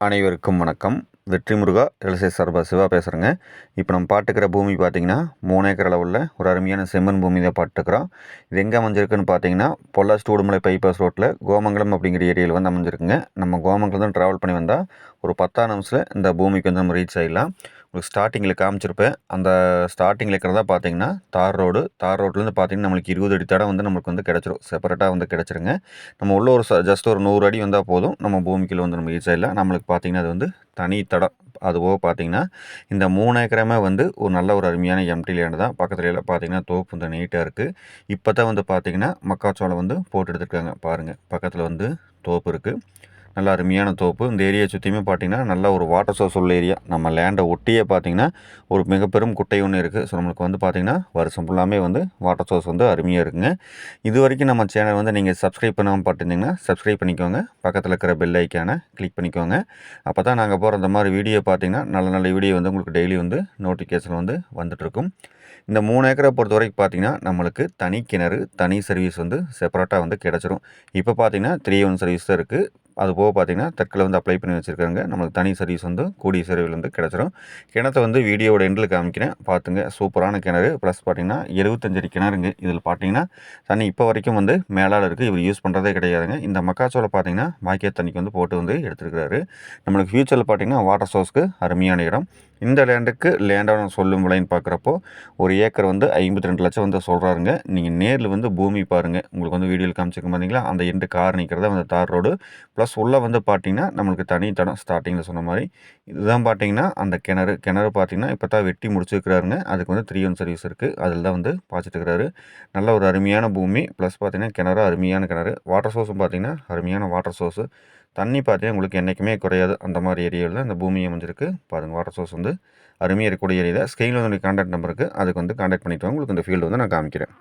அனைவருக்கும் வணக்கம். வெற்றி முருகா எலசை சார்பா சிவா பேசுகிறேங்க இப்போ நம்ம பாட்டுக்கிற பூமி பார்த்திங்கன்னா மூணு ஏக்கர் அளவில் ஒரு அருமையான செம்மண் பூமி தான் பாட்டுக்கிறோம் இது எங்கே அமைஞ்சிருக்குன்னு பார்த்தீங்கன்னா பொள்ளாச்சி உடுமலை பைபாஸ் ரோட்டில் கோமங்கலம் அப்படிங்கிற ஏரியாவில் வந்து அமைஞ்சிருக்குங்க. நம்ம கோமங்கலம் தான் ட்ராவல் பண்ணி வந்தால் ஒரு பத்தாம் நிமிஷத்தில் இந்த பூமிக்கு வந்து நம்ம ரீச் ஆகிடலாம் உங்களுக்கு ஸ்டார்டிங்கில் காமிச்சிருப்பேன் அந்த ஸ்டார்டிங்கில் இருக்கிறதா பார்த்தீங்கன்னா தார் ரோடு தார் ரோட்லேருந்து பார்த்தீங்கன்னா நம்மளுக்கு இருபது அடி தடம் வந்து நம்மளுக்கு வந்து கிடச்சிரும். செப்பரேட்டாக வந்து கிடச்சிருங்க. நம்ம உள்ள ஒரு ஜஸ்ட் ஒரு நூறு அடி வந்தால் போதும். நம்ம பூமிக்குள்ளே வந்து நம்ம ரீச் நம்மளுக்கு பார்த்தீங்கன்னா அது வந்து தனி தடம். அதுபோக பார்த்தீங்கன்னா இந்த மூணு ஏக்கரமே வந்து ஒரு நல்ல ஒரு அருமையான எம்டி லேண்டு தான். பக்கத்துல எல்லாம் பார்த்தீங்கன்னா தோப்பு வந்து நீட்டாக இருக்குது இப்போ தான் வந்து பார்த்தீங்கன்னா மக்காச்சோளம் வந்து போட்டு எடுத்துருக்காங்க. பாருங்கள் பக்கத்தில் வந்து தோப்பு இருக்குது நல்ல அருமையான தோப்பு. இந்த ஏரியா சுற்றியுமே பார்த்திங்கன்னா நல்ல ஒரு வாட்டர் சோர்ஸ் உள்ள ஏரியா நம்ம லேண்டை ஒட்டியே பார்த்திங்கன்னா ஒரு மிகப்பெரும் குட்டை ஒன்று இருக்குது ஸோ நம்மளுக்கு வந்து பார்த்திங்கன்னா வருஷம் ஃபுல்லாமே வந்து வாட்டர் சோர்ஸ் வந்து அருமையாக இருக்குங்க. இது வரைக்கும் நம்ம சேனல் வந்து நீங்கள் சப்ஸ்கிரைப் பண்ணாமல் பார்த்துருந்தீங்கன்னா சப்ஸ்கிரைப் பண்ணிக்கோங்க. பக்கத்தில் இருக்கிற பெல் ஐக்கானை கிளிக் பண்ணிக்கோங்க. அப்போ தான் நாங்கள் போகிற அந்த மாதிரி வீடியோ பார்த்திங்கன்னா நல்ல நல்ல வீடியோ வந்து உங்களுக்கு டெய்லி வந்து நோட்டிஃபிகேஷன் வந்து வந்துட்டுருக்கும். இந்த மூணு ஏக்கரை பொறுத்த வரைக்கும் பார்த்தீங்கன்னா நம்மளுக்கு தனி கிணறு தனி சர்வீஸ் வந்து செப்பரேட்டாக வந்து கிடச்சிரும். இப்போ பார்த்தீங்கன்னா த்ரீ ஒன் சர்வீஸ் தான் இருக்குது அது போக பார்த்தீங்கன்னா தெற்கில் வந்து அப்ளை பண்ணி வச்சுருக்காங்க. நம்மளுக்கு தனி சர்வீஸ் வந்து கூடிய செலவில் வந்து கிடச்சிரும். கிணத்தை வந்து வீடியோட எண்டில் காமிக்கிறேன். பார்த்துங்க சூப்பரான கிணறு. ப்ளஸ் பார்த்தீங்கன்னா எழுபத்தஞ்சடி கிணறுங்க. இதில் பார்த்தீங்கன்னா தண்ணி இப்போ வரைக்கும் வந்து மேலால் இருக்குது இவர் யூஸ் பண்ணுறதே கிடையாதுங்க. இந்த மக்காச்சோளை பார்த்தீங்கன்னா வாக்கிய தண்ணிக்கு வந்து போட்டு வந்து எடுத்துருக்கிறாரு. நம்மளுக்கு ஃப்யூச்சரில் பார்த்தீங்கன்னா வாட்டர் சோர்ஸ்க்கு அருமையான இடம். இந்த லேண்டுக்கு லேண்டான சொல்லும் விலைன்னு பார்க்குறப்போ ஒரு ஏக்கர் வந்து ஐம்பத்தி ரெண்டு லட்சம் வந்து சொல்கிறாருங்க நீங்கள் நேரில் வந்து பூமி பாருங்கள் உங்களுக்கு வந்து வீடியோவில் காமிச்சிருக்க பார்த்தீங்களா அந்த எண்டு கார் நிற்கிறத வந்து தார் ரோடு. ப்ளஸ் உள்ளே வந்து பார்த்தீங்கன்னா நம்மளுக்கு தனி தடம் ஸ்டார்டிங்கில் சொன்ன மாதிரி. இதுதான் பார்த்தீங்கன்னா அந்த கிணறு. கிணறு பார்த்தீங்கன்னா இப்போ தான் வெட்டி முடிச்சிருக்கிறாருங்க. அதுக்கு வந்து த்ரீ ஒன் சர்வீஸ் இருக்குது அதில் தான் வந்து பாய்ச்சிட்டு இருக்கிறாரு நல்ல ஒரு அருமையான பூமி. ப்ளஸ் பார்த்தீங்கன்னா கிணறு அருமையான கிணறு. வாட்டர் சோர்ஸும் பார்த்தீங்கன்னா அருமையான வாட்டர் சோர்ஸு தண்ணி பார்த்தீங்கன்னா உங்களுக்கு என்றைக்குமே குறையாது. அந்த மாதிரி ஏரியாவில் அந்த பூமி அமைஞ்சிருக்கு. பாருங்கள் வாட்டர் சோர்ஸ் வந்து அருமையாக இருக்கக்கூடிய ஏரியா ஸ்கெயிலில் வந்து கான்டாக்ட் நம்பருக்கு அதுக்கு வந்து கான்டாக்ட் பண்ணிட்டு உங்களுக்கு இந்த ஃபீல்டு வந்து நான் காமிக்கிறேன்.